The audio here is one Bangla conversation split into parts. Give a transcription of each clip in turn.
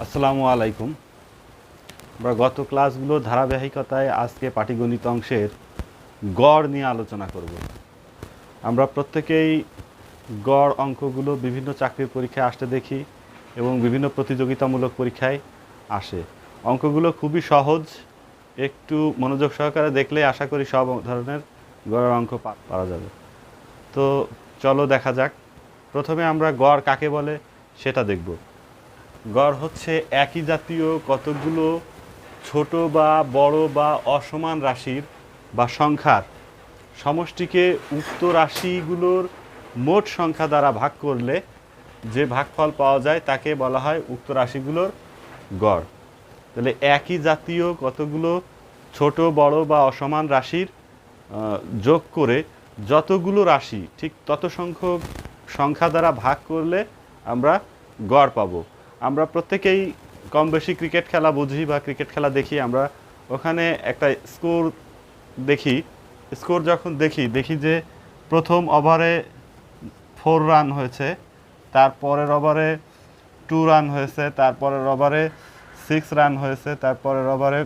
আসসালামু আলাইকুম। আমরা গত ক্লাসগুলো ধারাবাহিকতায় আজকে পাটিগণিত অংশের গড় নিয়ে আলোচনা করব। আমরা প্রত্যেকেই গড় অঙ্কগুলো বিভিন্ন চাকরির পরীক্ষায় আসতে দেখি এবং বিভিন্ন প্রতিযোগিতামূলক পরীক্ষায় আসে। অঙ্কগুলো খুবই সহজ, একটু মনোযোগ সহকারে দেখলে আশা করি সব ধরনের গড়ের অঙ্ক পা- পাওয়া যাবে। তো চলো দেখা যাক। প্রথমে আমরা গড় কাকে বলে সেটা দেখব। গড় হচ্ছে একই জাতীয় কতগুলো ছোট বা বড় বা অসমান রাশির বা সংখ্যার। সমষ্টিকে উক্ত রাশিগুলোর মোট সংখ্যা দ্বারা ভাগ করলে যে ভাগফল পাওয়া যায় তাকে বলা হয় উক্ত রাশিগুলোর গড়। তাহলে একই জাতীয় কতগুলো ছোট, বড় বা অসমান রাশির যোগ করে যতগুলো রাশি, ঠিক তত সংখ্যক সংখ্যা দ্বারা ভাগ করলে আমরা গড় পাবো। আমরা প্রত্যেকেই কম বেশি ক্রিকেট খেলা বুঝি বা ক্রিকেট খেলা দেখি। আমরা ওখানে একটা স্কোর দেখি। স্কোর যখন দেখি দেখি যে প্রথম ওভারে ফোর রান হয়েছে তারপরের ওভারে টু রান হয়েছে তারপরের ওভারে সিক্স রান হয়েছে তারপরের ওভারে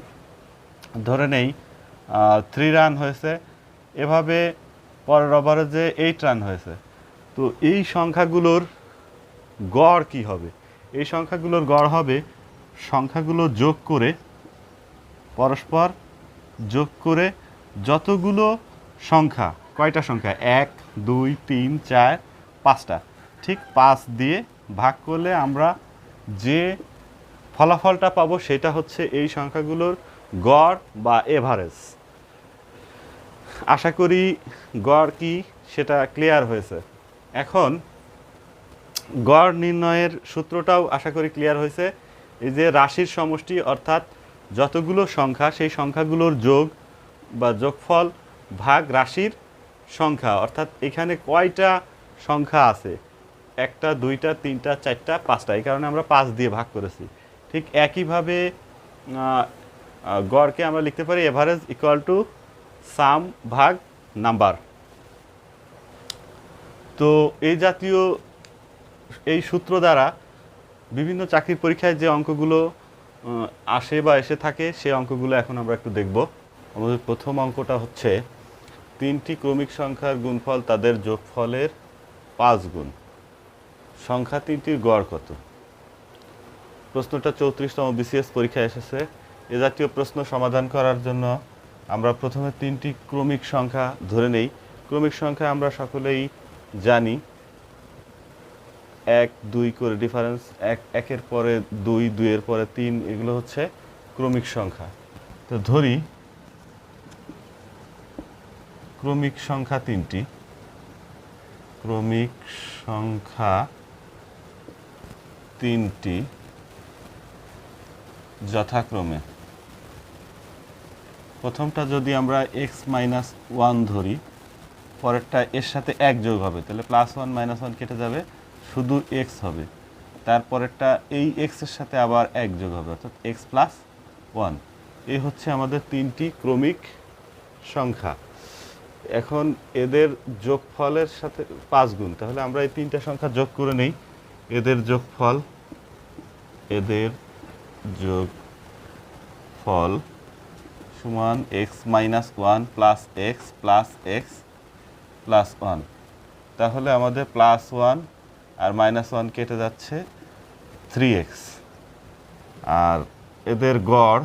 ধরে নেই থ্রি রান হয়েছে। এভাবে পরের ওভারে যে এইট রান হয়েছে। তো এই সংখ্যাগুলোর গড় কি হবে? এই সংখ্যাগুলোর গড় হবে, সংখ্যাগুলো যোগ করে, পরস্পর যোগ করে যতগুলো সংখ্যা, কয়টা সংখ্যা? এক, দুই, তিন, চার, পাঁচটা। ঠিক পাঁচ দিয়ে ভাগ করলে আমরা যে ফলাফলটা পাবো সেটা হচ্ছে এই সংখ্যাগুলোর গড় বা এভারেজ আশা করি গড় কি সেটা ক্লিয়ার হয়েছে। এখন গড় নির্ণয়ের সূত্রটাও আশা করি ক্লিয়ার হয়েছে। এই যে রাশির সমষ্টি অর্থাৎ যতগুলো সংখ্যা, সেই সংখ্যাগুলোর যোগ বা যোগফল ভাগ রাশির সংখ্যা, অর্থাৎ এখানে কয়টা সংখ্যা আছে? একটা, দুইটা, তিনটা, চারটা, পাঁচটা, এই কারণে আমরা পাঁচ দিয়ে ভাগ করেছি। ঠিক একইভাবে গড়কে আমরা লিখতে পারি এভারেজ ইকুয়াল টু সাম ভাগ নাম্বার তো এই জাতীয় এই সূত্র দ্বারা বিভিন্ন চাকরির পরীক্ষায় যে অঙ্কগুলো আসে বা এসে থাকে সেই অঙ্কগুলো এখন আমরা একটু দেখব। আমাদের প্রথম অঙ্কটা হচ্ছে তিনটি ক্রমিক সংখ্যার গুণফল তাদের যোগফলের পাঁচ গুণ। সংখ্যা তিনটির গড় কত? প্রশ্নটা চৌত্রিশতম বিসিএস পরীক্ষায় এসেছে। এ জাতীয় প্রশ্ন সমাধান করার জন্য আমরা প্রথমে তিনটি ক্রমিক সংখ্যা ধরে নেই। ক্রমিক সংখ্যা আমরা সকলেই জানি। এক, দুই করে ডিফারেন্স এক, একের পরে দুই, দুইয়ের পরে তিন, এগুলো হচ্ছে ক্রমিক সংখ্যা। তো ধরি, ক্রমিক সংখ্যা তিনটি। ক্রমিক সংখ্যা তিনটি যথাক্রমে। প্রথমটা যদি আমরা এক্স মাইনাস ওয়ান ধরি, পরেরটা এর সাথে এক যোগ হবে, তাহলে প্লাস ওয়ান মাইনাস ওয়ান কেটে যাবে। শুধু এক্স হবে। তারপরেরটা এই এক্সের সাথে আবার এক যোগ হবে, অর্থাৎ এক্স প্লাস ওয়ান এই হচ্ছে আমাদের তিনটি ক্রমিক সংখ্যা। এখন এদের যোগফলের সাথে পাঁচ গুণ, তাহলে আমরা এই তিনটা সংখ্যা যোগ করে নেই। এদের যোগফল, এদের যোগ ফল সমান x minus one plus x plus x plus one তাহলে আমাদের প্লাস ওয়ান আর মাইনাস ওয়ান কেটে যাচ্ছে থ্রি এক্স আর এদের গড়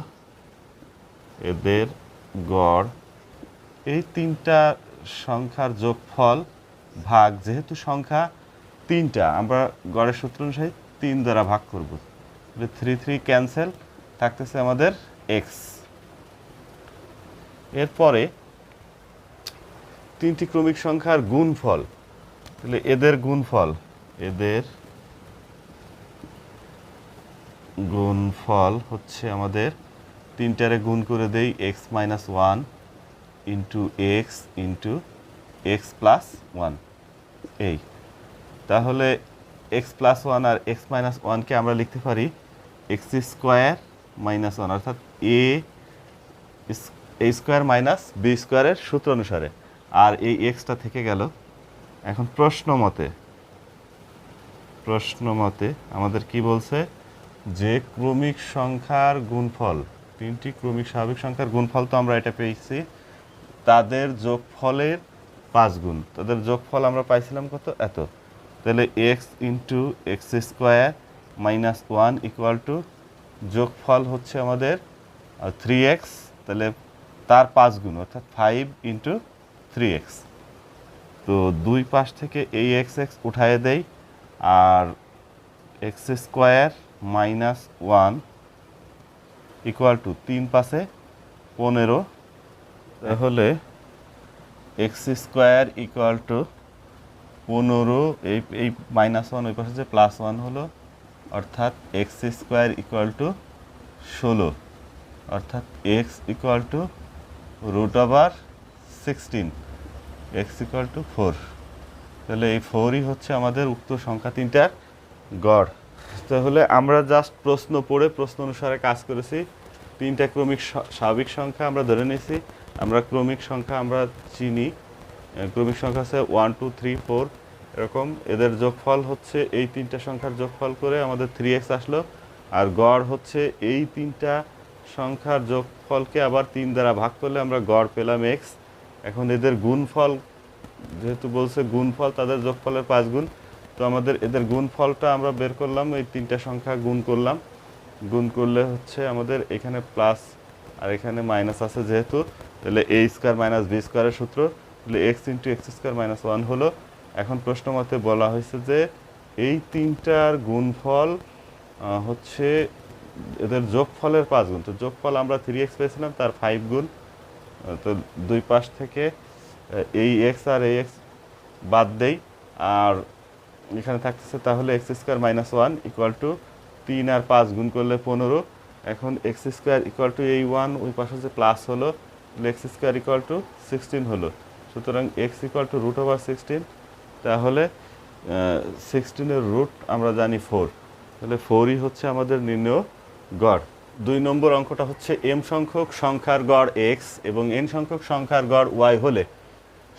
এদের গড়, এই তিনটা সংখ্যার যোগফল ভাগ, যেহেতু সংখ্যা তিনটা, আমরা গড়ের সূত্র অনুযায়ী তিন দ্বারা ভাগ করব। থ্রি থ্রি ক্যান্সেল থাকতেছে আমাদের এক্স এরপরে তিনটি ক্রমিক সংখ্যার গুণফল, তাহলে এদের গুণফল এদের গুণফল হচ্ছে আমাদের তিনটারে গুণ করে দেই x minus one into x into x plus one. এই। তাহলে এক্স প্লাস ওয়ান আর এক্স মাইনাস ওয়ানকে আমরা লিখতে পারি এক্স স্কোয়ার মাইনাস ওয়ান, অর্থাৎ a a square minus b স্কোয়ারের সূত্র অনুসারে। আর এই এক্সটা থেকে গেল। এখন প্রশ্ন মতে প্রশ্ন মতে আমাদের কি বলছে? যে ক্রমিক সংখ্যার গুণফল, তিনটি ক্রমিক স্বাভাবিক সংখ্যার গুণফল তো আমরা এটা পেয়েছি, তাদের যোগফলের পাঁচ গুণ। তাদের যোগফল আমরা পাইছিলাম কত? এত। তাহলে x into x square minus one equal to যোগফল হচ্ছে আমাদের থ্রি এক্স তাহলে তার পাঁচ গুণ, অর্থাৎ ফাইভ ইন্টু থ্রি এক্স তো দুই পাশ থেকে এই এক্স এক্স উঠায় দেই আর x square minus one equal to তিন পাশে পনেরো। তাহলে এক্স স্কোয়ার ইকুয়াল টু পনেরো, এই এই মাইনাস ওয়ান ওই পাশে যে প্লাস ওয়ান হলো, অর্থাৎ এক্স স্কোয়ার ইকুয়াল টু ষোলো। অর্থাৎ x equal to root over sixteen, x equal to four. তাহলে এই ফোরই হচ্ছে আমাদের উক্ত সংখ্যা তিনটার গড়। তাহলে আমরা জাস্ট প্রশ্ন পড়ে প্রশ্ন অনুসারে কাজ করেছি। তিনটা ক্রমিক স্বাভাবিক সংখ্যা আমরা ধরে নিয়েছি। আমরা ক্রমিক সংখ্যা আমরা চিনি। ক্রমিক সংখ্যা আছে ওয়ান টু থ্রি ফোর এরকম। এদের যোগফল হচ্ছে এই তিনটা সংখ্যার যোগফল করে আমাদের থ্রি এক্স আসলো। আর গড় হচ্ছে এই তিনটা সংখ্যার যোগফলকে আবার তিন দ্বারা ভাগ করলে আমরা গড় পেলাম এক্স এখন এদের গুণফল যেহেতু বলছে গুণফল, তাদের যোগফলের পাঁচ গুণ। তো আমাদের এদের গুণফলটা আমরা বের করলাম, এই তিনটা সংখ্যা গুণ করলাম। গুণ করলে হচ্ছে আমাদের এখানে প্লাস আর এখানে মাইনাস আছে যেহেতু, তাহলে এ স্কোয়ার মাইনাস বি স্কোয়ারের সূত্র, তাহলে x into x square minus one হলো। এখন প্রশ্ন মতে বলা হয়েছে যে এই তিনটার গুণফল হচ্ছে এদের যোগফলের পাঁচ গুণ। তো যোগফল আমরা থ্রি এক্স পেয়েছিলাম, তার ফাইভ গুণ। তো দুই পাশ থেকে এই এক্স আর এই এক্স বাদ দেই। আর এখানে থাকতেছে তাহলে x square minus one equal to তিন আর পাঁচ গুণ করলে পনেরো। এখন এক্স স্কোয়ার ইকুয়াল টু এই ওয়ান, ওই পাশে যে প্লাস হলো x square equal to sixteen হলো। সুতরাং x equal to root over sixteen, তাহলে সিক্সটিনের রুট আমরা জানি ফোর। তাহলে ফোরই হচ্ছে আমাদের নির্ণয় গড়। দুই নম্বর অঙ্কটা হচ্ছে এম সংখ্যক সংখ্যার গড় এক্স এবং এন সংখ্যক সংখ্যার গড় ওয়াই হলে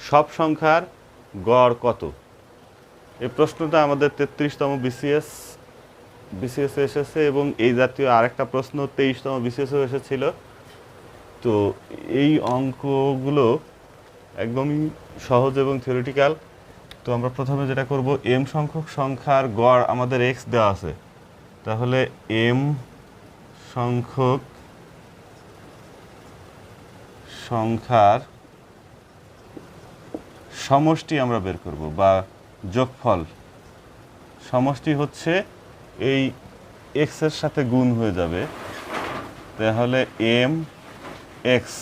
সব সংখ্যার গড় কত? এই প্রশ্নটা আমাদের তেত্রিশতম বিসিএস বিসিএস এসেছে এবং এই জাতীয় আরেকটা প্রশ্ন তেইশতম বিসিএসও এসেছিল। তো এই অঙ্কগুলো একদমই সহজ এবং থিওরিটিক্যাল তো আমরা প্রথমে যেটা করব এম সংখ্যক সংখ্যার গড় আমাদের এক্স দেওয়া আছে। তাহলে এম সংখ্যক সংখ্যার সমষ্টি আমরা বের করব, বা যোগফল। সমষ্টি হচ্ছে এই এক্সের সাথে গুণ হয়ে যাবে, তাহলে এম এক্স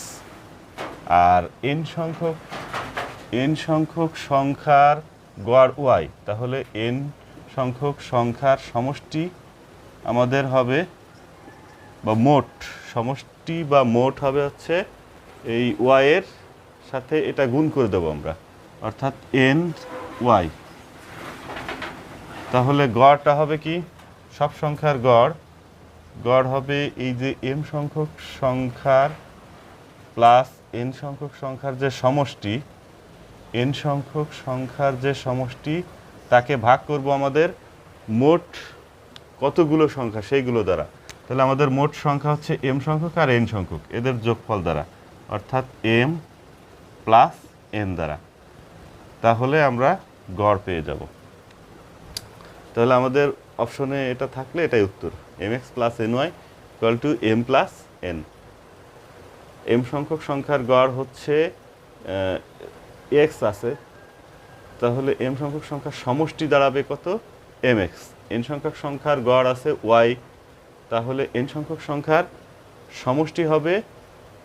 আর এন সংখ্যক এন সংখ্যক সংখ্যার গড় ওয়াই তাহলে এন সংখ্যক সংখ্যার সমষ্টি আমাদের হবে, বা মোট সমষ্টি বা মোট হবে হচ্ছে এই ওয়াইয়ের সাথে এটা গুণ করে দেবো আমরা। অর্থাৎ এন ওয়াই। তাহলে গড়টা হবে কি? সব সংখ্যার গড়। গড় হবে এই যে এম সংখ্যক সংখ্যার প্লাস এন সংখ্যক সংখ্যার যে সমষ্টি, এন সংখ্যক সংখ্যার যে সমষ্টি, তাকে ভাগ করব আমাদের মোট কতগুলো সংখ্যা? সেইগুলো দ্বারা। তাহলে আমাদের মোট সংখ্যা হচ্ছে এম সংখ্যক আর এন সংখ্যক, এদের যোগফল দ্বারা। অর্থাৎ এম প্লাস এন দ্বারা। তাহলে আমরা গড় পেয়ে যাব। তাহলে আমাদের অপশনে এটা থাকলে এটাই উত্তর। M x plus n y equal to m plus n m সংখ্যক সংখ্যার গড় হচ্ছে এক্স আছে। তাহলে এম সংখ্যক সংখ্যার সমষ্টি দাঁড়াবে কত? এম এক্স এন সংখ্যক সংখ্যার গড় আছে ওয়াই তাহলে এন সংখ্যক সংখ্যার সমষ্টি হবে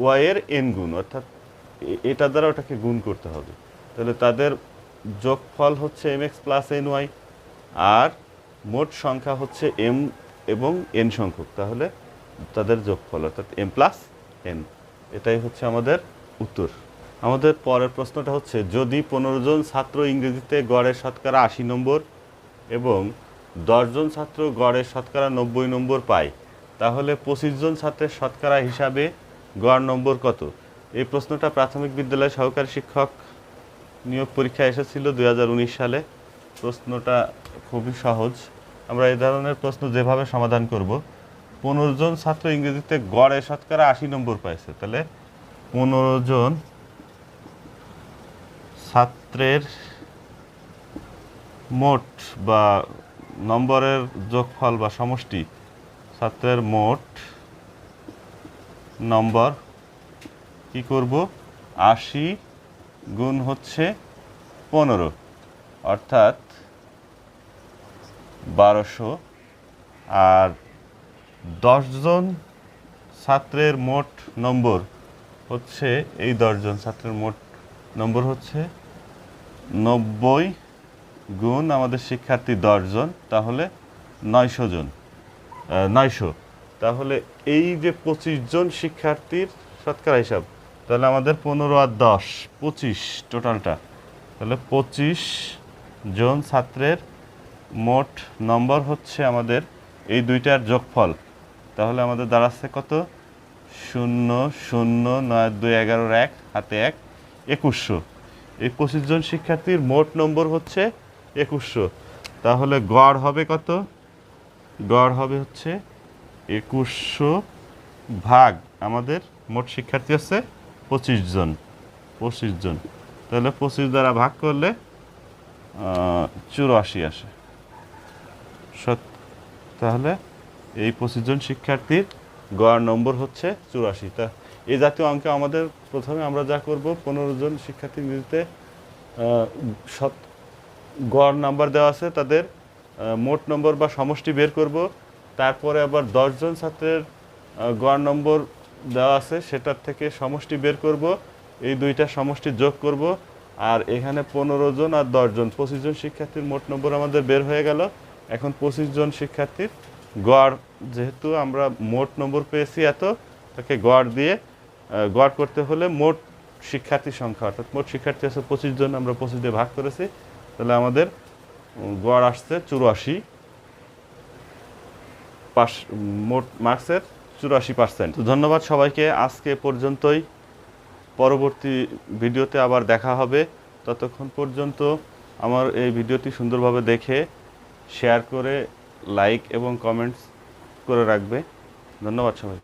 ওয়াইয়ের এন গুণ। অর্থাৎ এটা দ্বারা ওটাকে গুণ করতে হবে। তাহলে তাদের যোগফল হচ্ছে m x plus n y আর মোট সংখ্যা হচ্ছে এম এবং এন সংখ্যক। তাহলে তাদের যোগফল অর্থাৎ এম প্লাস এন এটাই হচ্ছে আমাদের উত্তর। আমাদের পরের প্রশ্নটা হচ্ছে, যদি পনেরো জন ছাত্র ইংরেজিতে গড়ের শতকরা আশি নম্বর এবং দশজন ছাত্র গড়ের শতকরা নব্বই নম্বর পায়, তাহলে পঁচিশ জন ছাত্রের শতকরা হিসাবে গড় নম্বর কত? এই প্রশ্নটা প্রাথমিক বিদ্যালয় সহকারী শিক্ষক নিয়োগ পরীক্ষা এসেছিল দু হাজার উনিশ সালে। প্রশ্নটা খুবই সহজ। আমরা এই ধরনের প্রশ্ন যেভাবে সমাধান করব, পনেরো জন ছাত্র ইংরেজিতে গড়ে শতকরা আশি নম্বর পাইছে। তাহলে পনেরো জন ছাত্রের মোট বা নম্বরের যোগফল বা সমষ্টি, ছাত্রের মোট নম্বর কি করব? আশি গুণ হচ্ছে পনেরো, অর্থাৎ বারোশো। আর দশজন ছাত্রের মোট নম্বর হচ্ছে, এই দশজন ছাত্রের মোট নম্বর হচ্ছে নব্বই গুণ আমাদের শিক্ষার্থী দশজন, তাহলে নয়শো জন নয়শো। তাহলে এই যে পঁচিশ জন শিক্ষার্থীর শতকরা হিসাব তাহলে আমাদের পনেরো আর দশ, পঁচিশ টোটালটা তাহলে পঁচিশ জন ছাত্রের মোট নম্বর হচ্ছে আমাদের এই দুইটার যোগফল। তাহলে আমাদের দাঁড়াচ্ছে কত? শূন্য শূন্য, নয়, দুই, এগারোর এক, হাতে এক, একুশশো। এই পঁচিশ জন শিক্ষার্থীর মোট নম্বর হচ্ছে একুশশো। তাহলে গড় হবে কত? গড় হবে হচ্ছে একুশশো ভাগ আমাদের মোট শিক্ষার্থী আছে পঁচিশ জন পঁচিশ জন। তাহলে পঁচিশ দ্বারা ভাগ করলে চুরাশি আসে। তাহলে এই পঁচিশ জন শিক্ষার্থীর গড় নম্বর হচ্ছে চুরাশি। তা এই জাতীয় অঙ্কে আমাদের প্রথমে আমরা যা করব পনেরো জন শিক্ষার্থী আহ, শত গড় নাম্বার দেওয়া আছে তাদের মোট নম্বর বা সমষ্টি বের করব। তারপরে আবার দশজন ছাত্রের গড় নম্বর দেওয়া আছে, সেটার থেকে সমষ্টি বের করব। এই দুইটা সমষ্টি যোগ করব। আর এখানে পনেরো জন আর দশজন পঁচিশ জন শিক্ষার্থীর মোট নম্বর আমাদের বের হয়ে গেল। এখন পঁচিশ জন শিক্ষার্থীর গড়, যেহেতু আমরা মোট নম্বর পেয়েছি এত, তাকে গড় দিয়ে গড় করতে হলে মোট শিক্ষার্থী সংখ্যা, অর্থাৎ মোট শিক্ষার্থী আছে পঁচিশ জন, আমরা পঁচিশ দিয়ে ভাগ করেছি। তাহলে আমাদের গড় আসছে চুরাশি পাস মোট মার্কসের চুরাশি পার্সেন্ট। তো ধন্যবাদ সবাইকে। আজকে পর্যন্তই। পরবর্তী ভিডিওতে আবার দেখা হবে। ততক্ষণ পর্যন্ত আমার এই ভিডিওটি সুন্দরভাবে দেখে, শেয়ার করে, লাইক এবং কমেন্টস করে রাখবে। ধন্যবাদ সবাই